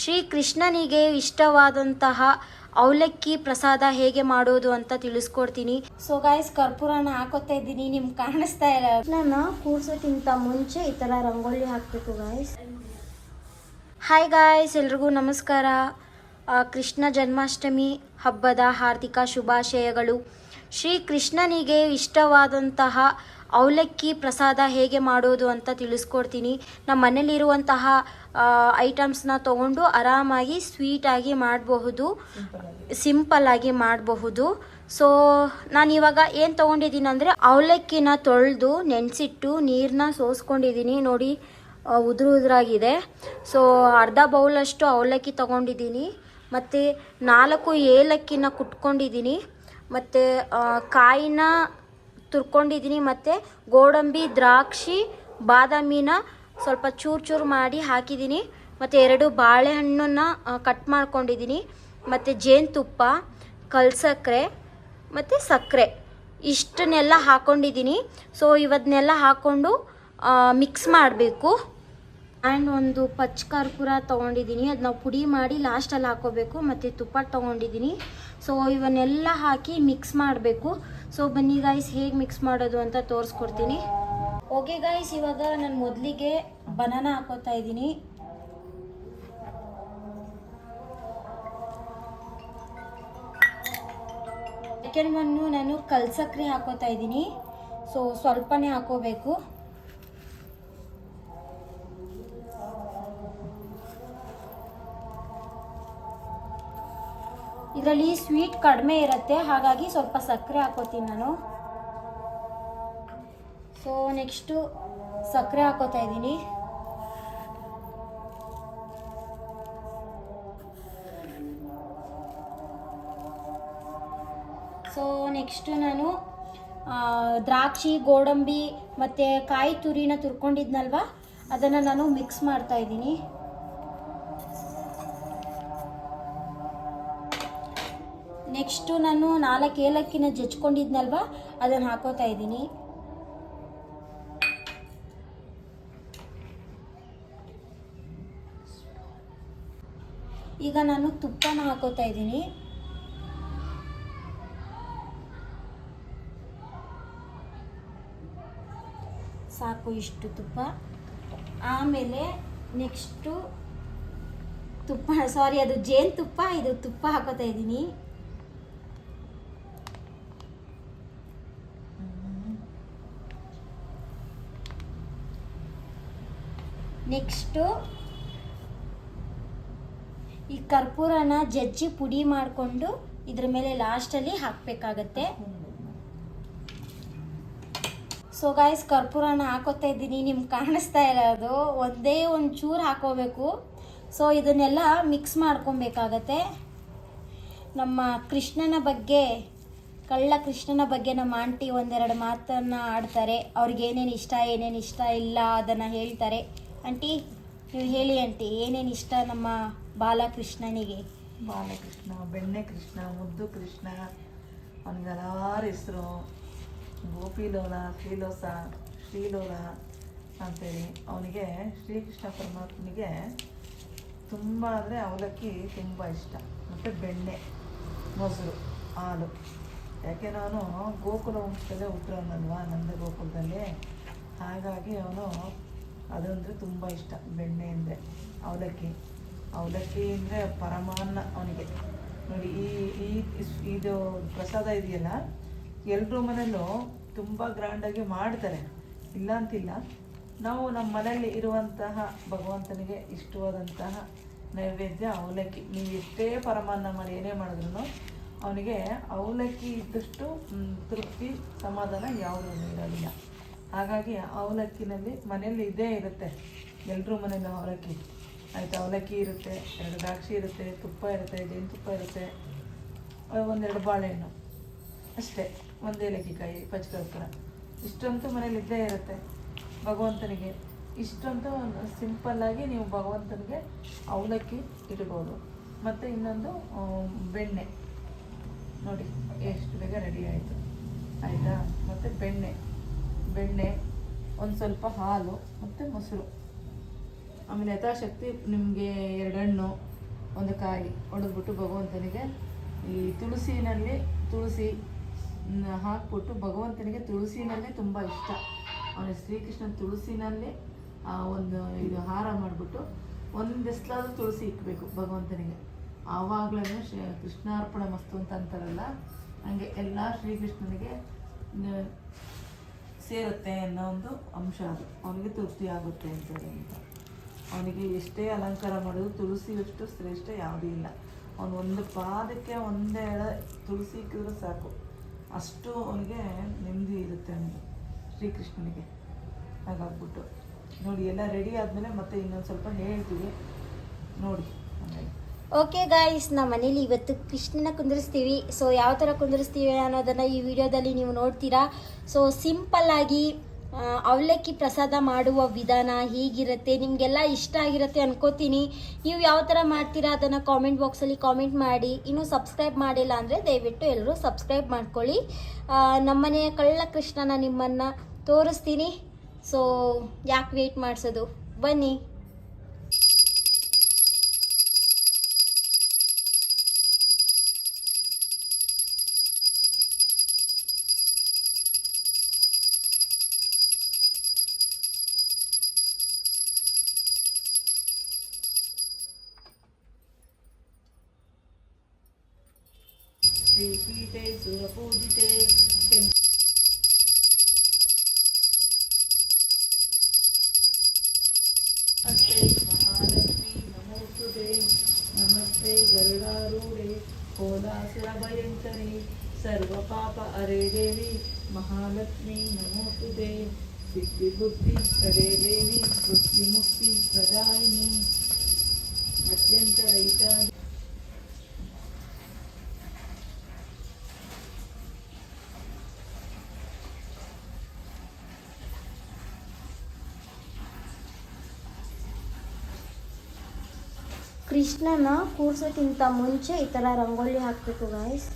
ಶ್ರೀ ಕೃಷ್ಣನಿಗೆ ಇಷ್ಟವಾದಂತಹ ಅವಲಕ್ಕಿ ಪ್ರಸಾದ ಹೇಗೆ ಮಾಡೋದು ಅಂತ ತಿಳಿಸ್ಕೊಡ್ತೀನಿ. ಸೊ ಗಾಯ್ಸ್ ಕರ್ಪೂರನ ಹಾಕೋತಾ ಇದ್ದೀನಿ. ನಿಮ್ಗೆ ಕಾಣಿಸ್ತಾ ಇಲ್ಲ. ನಾನು ಕೂರ್ಸೋಕ್ಕಿಂತ ಮುಂಚೆ ಈ ಥರ ರಂಗೋಲಿ ಹಾಕಬೇಕು ಗಾಯ್ಸ್ ಹಾಯ್ ಗಾಯ್ಸ್ ಎಲ್ರಿಗೂ ನಮಸ್ಕಾರ. ಕೃಷ್ಣ ಜನ್ಮಾಷ್ಟಮಿ ಹಬ್ಬದ ಹಾರ್ದಿಕ ಶುಭಾಶಯಗಳು. ಶ್ರೀ ಕೃಷ್ಣನಿಗೆ ಇಷ್ಟವಾದಂತಹ ಅವಲಕ್ಕಿ ಪ್ರಸಾದ ಹೇಗೆ ಮಾಡೋದು ಅಂತ ತಿಳಿಸ್ಕೊಡ್ತೀನಿ. ನಮ್ಮ ಮನೇಲಿರುವಂತಹ ಐಟಮ್ಸ್ನ ತಗೊಂಡು ಆರಾಮಾಗಿ ಸ್ವೀಟಾಗಿ ಮಾಡಬಹುದು. ಸಿಂಪಲ್ಲಾಗಿ ಮಾಡಬಹುದು. ಸೊ ನಾನು ಇವಾಗ ಏನು ತೊಗೊಂಡಿದ್ದೀನಿ ಅಂದರೆ ಅವಲಕ್ಕಿನ ತೊಳೆದು ನೆನೆಸಿಟ್ಟು ನೀರನ್ನ ಸೋಸ್ಕೊಂಡಿದ್ದೀನಿ. ನೋಡಿ ಉದುರು ಉದುರಾಗಿದೆ. ಸೊ ಅರ್ಧ ಬೌಲಷ್ಟು ಅವಲಕ್ಕಿ ತೊಗೊಂಡಿದ್ದೀನಿ. ಮತ್ತು ನಾಲ್ಕು ಏಲಕ್ಕಿನ ಕುಟ್ಕೊಂಡಿದ್ದೀನಿ. ಮತ್ತು ಕಾಯಿನ ತುರ್ಕೊಂಡಿದ್ದೀನಿ ಮತ್ತು ಗೋಡಂಬಿ, ದ್ರಾಕ್ಷಿ, ಬಾದಾಮಿನ ಸ್ವಲ್ಪ ಚೂರು ಚೂರು ಮಾಡಿ ಹಾಕಿದ್ದೀನಿ. ಮತ್ತು ಎರಡು ಬಾಳೆಹಣ್ಣನ್ನು ಕಟ್ ಮಾಡ್ಕೊಂಡಿದ್ದೀನಿ. ಮತ್ತು ಜೇನುತುಪ್ಪ ಕಲ್ಸಕ್ಕರೆ ಮತ್ತು ಸಕ್ಕರೆ ಇಷ್ಟನ್ನೆಲ್ಲ ಹಾಕ್ಕೊಂಡಿದ್ದೀನಿ ಸೊ ಇವದನ್ನೆಲ್ಲ ಹಾಕ್ಕೊಂಡು ಮಿಕ್ಸ್ ಮಾಡಬೇಕು. ಆ್ಯಂಡ್ ಒಂದು ಪಚ್ ಕರ್ಪೂರ ತೊಗೊಂಡಿದ್ದೀನಿ. ಅದು ನಾವು ಪುಡಿ ಮಾಡಿ ಲಾಸ್ಟಲ್ಲಿ ಹಾಕೋಬೇಕು. ಮತ್ತು ತುಪ್ಪ ತೊಗೊಂಡಿದ್ದೀನಿ. ಸೊ ಇವನ್ನೆಲ್ಲ ಹಾಕಿ ಮಿಕ್ಸ್ ಮಾಡಬೇಕು. ಸೊ ಬನ್ನಿ ಗಾಯ್ಸ್ ಹೇಗೆ ಮಿಕ್ಸ್ ಮಾಡೋದು ಅಂತ ತೋರಿಸ್ಕೊಡ್ತೀನಿ. ಓಕೆ ಗಾಯ್ಸ್ ಇವಾಗ ನಾನು ಮೊದಲಿಗೆ ಬನಾನ ಹಾಕೋತಾ ಇದ್ದೀನಿ. ಸೆಕೆಂಡ್ ಒನ್ನು ನಾನು ಕಲ್ಸಕ್ರೆ ಹಾಕೋತಾ ಇದ್ದೀನಿ. ಸೊ ಸ್ವಲ್ಪನೇ ಹಾಕೋಬೇಕು. ಇದರಲ್ಲಿ ಸ್ವೀಟ್ ಕಡಿಮೆ ಇರುತ್ತೆ, ಹಾಗಾಗಿ ಸ್ವಲ್ಪ ಸಕ್ಕರೆ ಹಾಕೋತೀನಿ ನಾನು. ಸೊ ನೆಕ್ಸ್ಟು ಸಕ್ಕರೆ ಹಾಕೋತಾ ಇದ್ದೀನಿ. ಸೊ ನೆಕ್ಸ್ಟು ನಾನು ದ್ರಾಕ್ಷಿ, ಗೋಡಂಬಿ ಮತ್ತು ಕಾಯಿ ತುರಿನ ತುರ್ಕೊಂಡಿದ್ನಲ್ವ? ಅದನ್ನು ನಾನು ಮಿಕ್ಸ್ ಮಾಡ್ತಾ ಇದ್ದೀನಿ. ನೆಕ್ಸ್ಟು ನಾನು ನಾಲ್ಕು ಏಲಕ್ಕಿನ ಜಜ್ಕೊಂಡಿದ್ನಲ್ವ? ಅದನ್ನು ಹಾಕೋತಾ ಇದ್ದೀನಿ. ಈಗ ನಾನು ತುಪ್ಪನ ಹಾಕೋತಾ ಇದ್ದೀನಿ. ಸಾಕು ಇಷ್ಟು ತುಪ್ಪ. ಆಮೇಲೆ ನೆಕ್ಸ್ಟು ತುಪ್ಪ ಸಾರಿ ಅದು ಜೇನು ತುಪ್ಪ, ಇದು ತುಪ್ಪ ಹಾಕೋತಾ ಇದ್ದೀನಿ. ನೆಕ್ಸ್ಟು ಈ ಕರ್ಪೂರನ ಜಜ್ಜಿ ಪುಡಿ ಮಾಡಿಕೊಂಡು ಇದ್ರ ಮೇಲೆ ಲಾಸ್ಟಲ್ಲಿ ಹಾಕಬೇಕಾಗತ್ತೆ. ಸೊ ಗಾಯ್ಸ್ ಕರ್ಪೂರನ ಹಾಕೋತಾ ಇದ್ದೀನಿ. ನಿಮ್ಗೆ ಕಾಣಿಸ್ತಾ ಇರೋದು. ಒಂದೇ ಒಂದು ಚೂರು ಹಾಕೋಬೇಕು. ಸೊ ಇದನ್ನೆಲ್ಲ ಮಿಕ್ಸ್ ಮಾಡ್ಕೊಬೇಕಾಗತ್ತೆ. ನಮ್ಮ ಕೃಷ್ಣನ ಬಗ್ಗೆ, ಕಳ್ಳ ಕೃಷ್ಣನ ಬಗ್ಗೆ ನಮ್ಮ ಆಂಟಿ ಒಂದೆರಡು ಮಾತನ್ನು ಆಡ್ತಾರೆ. ಅವ್ರಿಗೆ ಏನೇನು ಇಷ್ಟ ಏನೇನು ಇಷ್ಟ ಇಲ್ಲ ಅದನ್ನು ಹೇಳ್ತಾರೆ. ಆಂಟಿ, ನೀವು ಹೇಳಿ ಆಂಟಿ, ಏನೇನು ಇಷ್ಟ ನಮ್ಮ ಬಾಲಕೃಷ್ಣನಿಗೆ? ಬಾಲಕೃಷ್ಣ, ಬೆಣ್ಣೆ ಕೃಷ್ಣ, ಮುದ್ದು ಕೃಷ್ಣ ಅವನಿಗೆ ಹಲವಾರು ಹೆಸರು. ಗೋಪಿಲೋಲ, ಶ್ರೀಲೋಸ, ಶ್ರೀಲೋಲ ಅಂತೇಳಿ. ಅವನಿಗೆ, ಶ್ರೀಕೃಷ್ಣ ಪರಮಾತ್ಮನಿಗೆ ತುಂಬ ಅಂದರೆ ಅವಲಕ್ಕಿ ತುಂಬ ಇಷ್ಟ. ಮತ್ತು ಬೆಣ್ಣೆ, ಮೊಸರು, ಹಾಲು. ಯಾಕೆ ನಾನು ಗೋಕುಲ ವಂಶದಲ್ಲೇ ಹುಟ್ಟಿರೋನಲ್ವಾ ನಂದ ಗೋಕುಲದಲ್ಲಿ ಹಾಗಾಗಿ ಅವನು ಅದಂದರೆ ತುಂಬ ಇಷ್ಟ, ಬೆಣ್ಣೆ ಅಂದರೆ. ಅವಲಕ್ಕಿ. ಅವಲಕ್ಕಿ ಅಂದರೆ ಪರಮಾನ್ನ ಅವನಿಗೆ. ನೋಡಿ, ಈ ಈ, ಇದು ಪ್ರಸಾದ ಇದೆಯಲ್ಲ ಎಲ್ಲರೂ ಮನೆಯಲ್ಲೂ ತುಂಬ ಗ್ರ್ಯಾಂಡಾಗಿ ಮಾಡ್ತಾರೆ. ಇಲ್ಲ ಅಂತಿಲ್ಲ, ನಾವು ನಮ್ಮ ಮನೆಯಲ್ಲಿ ಇರುವಂತಹ ಭಗವಂತನಿಗೆ ಇಷ್ಟವಾದಂತಹ ನೈವೇದ್ಯ ಅವಲಕ್ಕಿ. ನೀವು ಎಷ್ಟೇ ಪರಮಾನ್ನ ಮಾಡಿ, ಏನೇ ಮಾಡಿದ್ರು ಅವನಿಗೆ ಅವಲಕ್ಕಿ ಇದ್ದಷ್ಟು ತೃಪ್ತಿ, ಸಮಾಧಾನ ಯಾವುದೂ ಇರೋದಿಲ್ಲ. ಹಾಗಾಗಿ ಅವಲಕ್ಕಿನಲ್ಲಿ ಮನೆಯಲ್ಲಿ ಇದೇ ಇರುತ್ತೆ. ಎಲ್ಲರೂ ಮನೇಲಿ ಅವಲಕ್ಕಿ. ಆಯಿತು, ಅವಲಕ್ಕಿ ಇರುತ್ತೆ, ಎರಡು ದ್ರಾಕ್ಷಿ ಇರುತ್ತೆ, ತುಪ್ಪ ಇರುತ್ತೆ ಜೇನುತುಪ್ಪ ಇರುತ್ತೆ. ಒಂದೆರಡು ಬಾಳೆಹಣ್ಣು. ಅಷ್ಟೇ, ಒಂದು ಏಲಕ್ಕಿಕಾಯಿ ಪಚ್ಚಕರ್ಪೂರ ಇಷ್ಟಂತೂ ಮನೇಲಿ ಇದ್ದೇ ಇರುತ್ತೆ. ಭಗವಂತನಿಗೆ ಇಷ್ಟಂತೂ ಸಿಂಪಲ್ಲಾಗಿ ನೀವು ಭಗವಂತನಿಗೆ ಅವಲಕ್ಕಿ ಇಡ್ಬೋದು. ಮತ್ತು ಇನ್ನೊಂದು ಬೆಣ್ಣೆ. ನೋಡಿ, ಎಷ್ಟು ಬೇಗ ರೆಡಿ ಆಯಿತು. ಆಯಿತಾ? ಮತ್ತು ಬೆಣ್ಣೆ. ಬೆಣ್ಣೆ, ಒಂದು ಸ್ವಲ್ಪ ಹಾಲು ಮತ್ತು ಮೊಸರು. ಆಮೇಲೆ ಯಥಾಶಕ್ತಿ ನಿಮಗೆ ಎರಡು ಹಣ್ಣು ಒಂದು ಕಾಯಿ ಹೊಡೆದ್ಬಿಟ್ಟು ಭಗವಂತನಿಗೆ ಈ ತುಳಸಿನಲ್ಲಿ ತುಳಸಿ ಹಾಕ್ಬಿಟ್ಟು ಭಗವಂತನಿಗೆ ತುಳಸಿನಲ್ಲೇ ತುಂಬ ಇಷ್ಟ. ಅವನ ಶ್ರೀಕೃಷ್ಣ ತುಳಸಿನಲ್ಲಿ, ಆ, ಒಂದು ಇದು ಹಾರ ಮಾಡಿಬಿಟ್ಟು ಒಂದು ತುಳಸಿ ಇಕ್ಕಬೇಕು ಭಗವಂತನಿಗೆ. ಆವಾಗಲೂ ಶ್ರೀ ಕೃಷ್ಣಾರ್ಪಣ ಮಸ್ತು ಅಂತ ಅಂತಾರಲ್ಲ, ಹಂಗೆ ಎಲ್ಲ ಶ್ರೀಕೃಷ್ಣನಿಗೆ ಸೇರುತ್ತೆ ಅನ್ನೋ ಒಂದು ಅಂಶ. ಅದು ಅವನಿಗೆ ತೃಪ್ತಿ ಆಗುತ್ತೆ ಅಂತ ಅವನಿಗೆ ಎಷ್ಟೇ ಅಲಂಕಾರ ಮಾಡೋದು ತುಳಸಿಯಷ್ಟು ಶ್ರೇಷ್ಠ ಯಾವುದೂ ಇಲ್ಲ. ಅವನು ಒಂದು ಪಾದಕ್ಕೆ ಒಂದೇ ತುಳಸಿ ಇಕ್ಕಿದ್ರೆ ಸಾಕು. ಅಷ್ಟು ಅವನಿಗೆ ನೆಮ್ಮದಿ ಇರುತ್ತೆ ಅವನಿಗೆ, ಶ್ರೀಕೃಷ್ಣನಿಗೆ. ಹಾಗಾಗ್ಬಿಟ್ಟು. ನೋಡಿ, ಎಲ್ಲ ರೆಡಿ ಆದಮೇಲೆ ಮತ್ತೆ ಇನ್ನೊಂದು ಸ್ವಲ್ಪ ಹೇಳ್ತೀವಿ. ನೋಡಿ, ಆಮೇಲೆ. ಓಕೆ ಗಾಯ್ಸ್ ನಮ್ಮ ಮನೇಲಿ ಇವತ್ತು ಕೃಷ್ಣನ ಕುಂದಿರಿಸ್ತೀವಿ. ಸೊ ಯಾವ ಥರ ಕುಂದಿರಿಸ್ತೀವಿ ಅನ್ನೋದನ್ನು ಈ ವಿಡಿಯೋದಲ್ಲಿ ನೀವು ನೋಡ್ತೀರಾ? ಸೊ ಸಿಂಪಲ್ಲಾಗಿ ಅವಲಕ್ಕಿ ಪ್ರಸಾದ ಮಾಡುವ ವಿಧಾನ ಹೀಗಿರುತ್ತೆ, ನಿಮಗೆಲ್ಲ ಇಷ್ಟ ಆಗಿರುತ್ತೆ ಅನ್ಕೋತೀನಿ. ನೀವು ಯಾವ ಥರ ಮಾಡ್ತೀರಾ ಅದನ್ನು ಕಾಮೆಂಟ್ ಬಾಕ್ಸಲ್ಲಿ ಕಾಮೆಂಟ್ ಮಾಡಿ. ಇನ್ನೂ ಸಬ್ಸ್ಕ್ರೈಬ್ ಮಾಡಿಲ್ಲ ಅಂದರೆ ದಯವಿಟ್ಟು ಎಲ್ಲರೂ ಸಬ್ಸ್ಕ್ರೈಬ್ ಮಾಡ್ಕೊಳ್ಳಿ. ನಮ್ಮನೆಯ ಕಳ್ಳ ಕೃಷ್ಣನ ನಿಮ್ಮನ್ನು ತೋರಿಸ್ತೀನಿ. ಸೊ ಯಾಕೆ ವೆಯ್ಟ್ ಮಾಡಿಸೋದು? ಬನ್ನಿ. श्रीपीठे सुरपूजिते नमस्ते महालक्ष्मी, नमोस्तुते, नमस्ते गरुडारूढे कोलासुरभयङ्करी सर्वपाप हरे देवी, महालक्ष्मी, नमोस्तुते, सिद्धिबुद्धि प्रदे देवी वृत्तिमुक्ति प्रदायिनी मध्यन्तरहिता ಕೃಷ್ಣನ ಕೂರ್ಸೋಕ್ಕಿಂತ ಮುಂಚೆ ಈ ಥರ ರಂಗೋಲಿ ಹಾಕಬೇಕು ಗಾಯ್ಸ್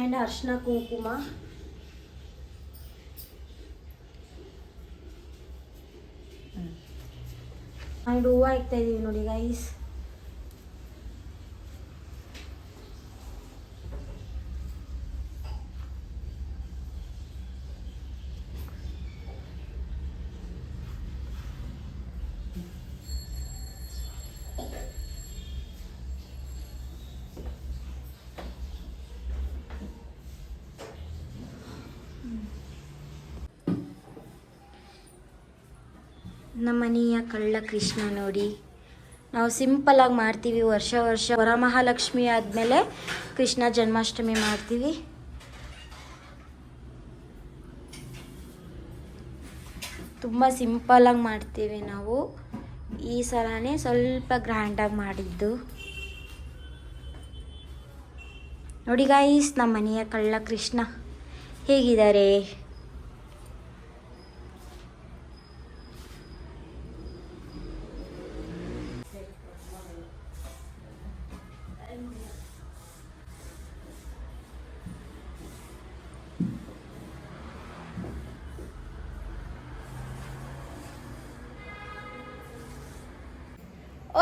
ಆ್ಯಂಡ್ ಅರ್ಶಿನ ಕುಂಕುಮ. ಆ್ಯಂಡ್ ಹೂವು ಇದ್ದೀವಿ ನೋಡಿ ಗೈಸ್ ನಮ್ಮನೆಯ ಕಳ್ಳ ಕೃಷ್ಣ ನೋಡಿ. ನಾವು ಸಿಂಪಲಾಗಿ ಮಾಡ್ತೀವಿ, ವರ್ಷ ವರ್ಷ ವರಮಹಾಲಕ್ಷ್ಮಿ ಆದಮೇಲೆ ಕೃಷ್ಣ ಜನ್ಮಾಷ್ಟಮಿ ಮಾಡ್ತೀವಿ. ತುಂಬ ಸಿಂಪಲಾಗಿ ಮಾಡ್ತೀವಿ ನಾವು. ಈ ಸಲನೇ ಸ್ವಲ್ಪ ಗ್ರ್ಯಾಂಡಾಗಿ ಮಾಡಿದ್ದು. ನೋಡಿ ಗಾಯಿಸ್ ನಮ್ಮ ಮನೆಯ ಕಳ್ಳ ಕೃಷ್ಣ ಹೇಗಿದ್ದಾರೆ?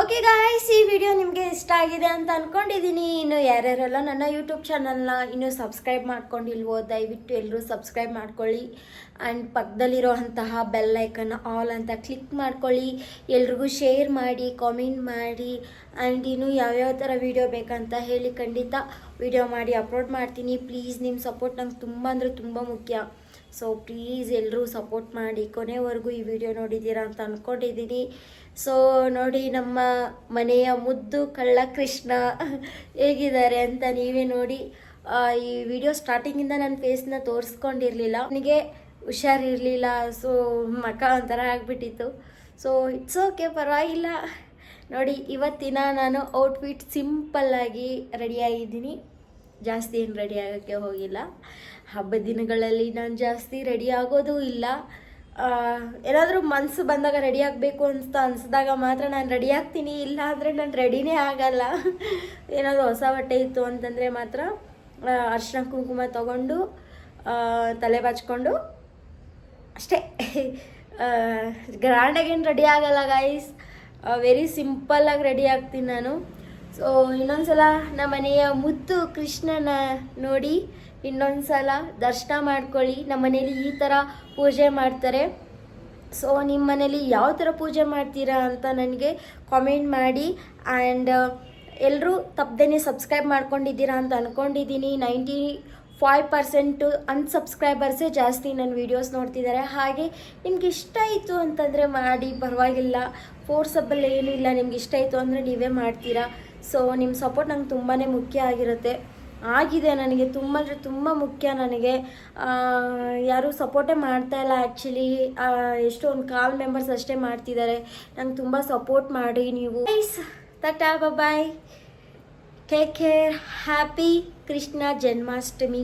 ಓಕೆ ಗಾಯ್ಸ್ ಈ ವಿಡಿಯೋ ನಿಮಗೆ ಇಷ್ಟ ಆಗಿದೆ ಅಂತ ಅಂದ್ಕೊಂಡಿದ್ದೀನಿ ಇನ್ನು ಯಾರ್ಯಾರೆಲ್ಲ ನನ್ನ ಯೂಟ್ಯೂಬ್ ಚಾನಲ್ನ ಇನ್ನೂ ಸಬ್ಸ್ಕ್ರೈಬ್ ಮಾಡ್ಕೊಂಡಿಲ್ವೋ, ದಯವಿಟ್ಟು ಎಲ್ಲರೂ ಸಬ್ಸ್ಕ್ರೈಬ್ ಮಾಡ್ಕೊಳ್ಳಿ. ಆ್ಯಂಡ್ ಪಕ್ಕದಲ್ಲಿರೋಂತಹ ಬೆಲ್ ಐಕನ್ ಆಲ್ ಅಂತ ಕ್ಲಿಕ್ ಮಾಡ್ಕೊಳ್ಳಿ. ಎಲ್ರಿಗೂ ಶೇರ್ ಮಾಡಿ ಕಾಮೆಂಟ್ ಮಾಡಿ. ಆ್ಯಂಡ್ ಇನ್ನು ಯಾವ್ಯಾವ ಥರ ವಿಡಿಯೋ ಬೇಕಂತ ಹೇಳಿ ಖಂಡಿತ ವಿಡಿಯೋ ಮಾಡಿ ಅಪ್ಲೋಡ್ ಮಾಡ್ತೀನಿ. ಪ್ಲೀಸ್ ನಿಮ್ಮ ಸಪೋರ್ಟ್ ನಂಗೆ ತುಂಬ ಅಂದರೆ ತುಂಬ ಮುಖ್ಯ. ಸೊ ಪ್ಲೀಸ್ ಎಲ್ಲರೂ ಸಪೋರ್ಟ್ ಮಾಡಿ ಕೊನೆವರೆಗೂ ಈ ವಿಡಿಯೋ ನೋಡಿದ್ದೀರಾ ಅಂತ ಅಂದ್ಕೊಂಡಿದ್ದೀನಿ ಸೊ ನೋಡಿ ನಮ್ಮ ಮನೆಯ ಮುದ್ದು ಕಳ್ಳ ಕೃಷ್ಣ ಹೇಗಿದ್ದಾರೆ ಅಂತ ನೀವೇ ನೋಡಿ. ಈ ವಿಡಿಯೋ ಸ್ಟಾರ್ಟಿಂಗಿಂದ ನನ್ನ ಫೇಸ್ನ ತೋರಿಸ್ಕೊಂಡಿರಲಿಲ್ಲ. ನನಗೆ ಹುಷಾರಿರಲಿಲ್ಲ ಸೊ ಮಕ ಒಂಥರ ಆಗಿಬಿಟ್ಟಿತ್ತು. ಸೊ ಇಟ್ಸ್ ಓಕೆ ಪರವಾಗಿಲ್ಲ. ನೋಡಿ, ಇವತ್ತಿನ ನಾನು ಔಟ್ಫಿಟ್ ಸಿಂಪಲ್ಲಾಗಿ ರೆಡಿಯಾಗಿದ್ದೀನಿ ಜಾಸ್ತಿ ಏನು ರೆಡಿ ಆಗೋಕ್ಕೆ ಹೋಗಿಲ್ಲ. ಹಬ್ಬದ ದಿನಗಳಲ್ಲಿ ನಾನು ಜಾಸ್ತಿ ರೆಡಿ ಆಗೋದು ಇಲ್ಲ. ಏನಾದರೂ ಮನಸ್ಸು ಬಂದಾಗ ರೆಡಿ ಆಗಬೇಕು ಅಂತ ಅನಿಸಿದಾಗ ಮಾತ್ರ ನಾನು ರೆಡಿ ಆಗ್ತೀನಿ. ಇಲ್ಲ ಅಂದರೆ ನಾನು ರೆಡಿನೇ ಆಗಲ್ಲ. ಏನಾದರೂ ಹೊಸ ಬಟ್ಟೆ ಇತ್ತು ಅಂತಂದರೆ ಮಾತ್ರ ಅರ್ಶಿನ ಕುಂಕುಮ ತಗೊಂಡು ತಲೆ ಬಾಚ್ಕೊಂಡು ಅಷ್ಟೇ. ಗ್ರ್ಯಾಂಡಾಗೇನು ರೆಡಿ ಆಗಲ್ಲ ಗೈಸ್ ವೆರಿ ಸಿಂಪಲ್ಲಾಗಿ ರೆಡಿ ಆಗ್ತೀನಿ ನಾನು. ಸೊ ಇನ್ನೊಂದ್ಸಲ ನಮ್ಮ ಮನೆಯ ಮುತ್ತು ಕೃಷ್ಣನ ನೋಡಿ ಇನ್ನೊಂದ್ಸಲ ದರ್ಶನ ಮಾಡ್ಕೊಳ್ಳಿ. ನಮ್ಮ ಮನೇಲಿ ಈ ಥರ ಪೂಜೆ ಮಾಡ್ತಾರೆ. ಸೊ ನಿಮ್ಮ ಮನೇಲಿ ಯಾವ ಥರ ಪೂಜೆ ಮಾಡ್ತೀರಾ ಅಂತ ನನಗೆ ಕಾಮೆಂಟ್ ಮಾಡಿ. ಆ್ಯಂಡ್ ಎಲ್ಲರೂ ತಪ್ಪದೇ ಸಬ್ಸ್ಕ್ರೈಬ್ ಮಾಡ್ಕೊಂಡಿದ್ದೀರಾ ಅಂತ ಅಂದ್ಕೊಂಡಿದ್ದೀನಿ ನೈಂಟಿ ಫೈವ್ ಪರ್ಸೆಂಟು ಅನ್ಸಬ್ಸ್ಕ್ರೈಬರ್ಸೇ ಜಾಸ್ತಿ ನನ್ನ ವೀಡಿಯೋಸ್ ನೋಡ್ತಿದ್ದಾರೆ. ಹಾಗೆ ನಿಮ್ಗೆ ಇಷ್ಟ ಆಯಿತು ಅಂತಂದರೆ ಮಾಡಿ. ಪರವಾಗಿಲ್ಲ. ಫೋರ್ಸಬಲ್ ಏನೂ ಇಲ್ಲ. ನಿಮ್ಗೆ ಇಷ್ಟ ಆಯಿತು ಅಂದರೆ ನೀವೇ ಮಾಡ್ತೀರಾ. ಸೊ ನಿಮ್ಮ ಸಪೋರ್ಟ್ ನಂಗೆ ತುಂಬಾ ಮುಖ್ಯ ಆಗಿರುತ್ತೆ. ಆಗಿದೆ ನನಗೆ ತುಂಬ, ಅಂದರೆ ತುಂಬ ಮುಖ್ಯ ನನಗೆ. ಯಾರೂ ಸಪೋರ್ಟೇ ಮಾಡ್ತಾ ಇಲ್ಲ ಆ್ಯಕ್ಚುಲಿ ಎಷ್ಟೊಂದು ಕಾಲ್ ಮೆಂಬರ್ಸ್ ಅಷ್ಟೇ ಮಾಡ್ತಿದ್ದಾರೆ. ನಂಗೆ ತುಂಬ ಸಪೋರ್ಟ್ ಮಾಡಿ ನೀವು. Tata bye take care happy Krishna Janmashtami